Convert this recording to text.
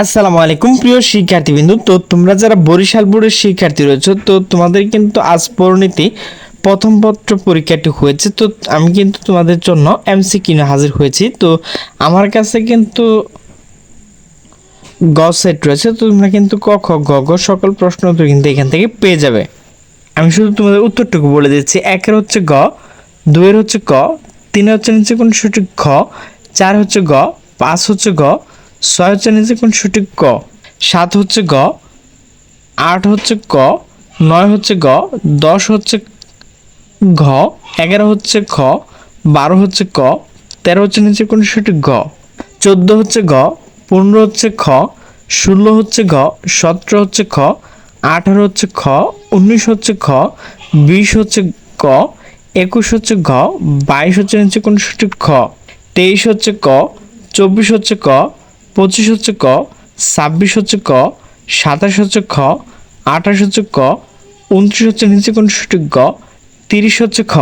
আসসালামু আলাইকুম, প্রিয় শিক্ষার্থীবৃন্দু। তো তোমরা যারা বরিশাল বোর্ডের শিক্ষার্থী রয়েছে, তো তোমাদের কিন্তু আজ পরিণতি প্রথম পত্র পরীক্ষাটি হয়েছে। তো আমি কিন্তু তোমাদের জন্য এমসিকিউ নিয়ে হাজির হয়েছি। তো আমার কাছে কিন্তু গ সেট রয়েছে। তো তোমরা কিন্তু ক, খ, গ ঘ সকল প্রশ্ন তো কিন্তু এখান থেকে পেয়ে যাবে। আমি শুধু তোমাদের উত্তরটুকু বলে দিচ্ছি। একের হচ্ছে গ, দুইয়ের হচ্ছে ক, তিনের হচ্ছে নিচে কোন সঠিক খ, চার হচ্ছে গ, পাঁচ হচ্ছে গ ছয় হচ্ছে নিচে কোন সঠিক ক। সাত হচ্ছে গ, আট হচ্ছে ক, নয় হচ্ছে গ, দশ হচ্ছে ঘ, এগারো হচ্ছে খ, বারো হচ্ছে ক, তেরো হচ্ছে নিচে কোন সঠিক গ। চোদ্দ হচ্ছে গ, পনেরো হচ্ছে খ, ষোলো হচ্ছে ঘ সতেরো হচ্ছে খ, আঠারো হচ্ছে খ, উনিশ হচ্ছে খ, বিশ হচ্ছে ক, একুশ হচ্ছে ঘ, বাইশ হচ্ছে নিচে কোন সঠিক খ। তেইশ হচ্ছে ক, চব্বিশ হচ্ছে ক পঁচিশ হচ্ছে ক, ছাব্বিশ হচ্ছে ক, সাতাশ হচ্ছে খ, আঠাশ হচ্ছে ক উনত্রিশ হচ্ছে নিচে কোন সঠিক গ, তিরিশ হচ্ছে খ।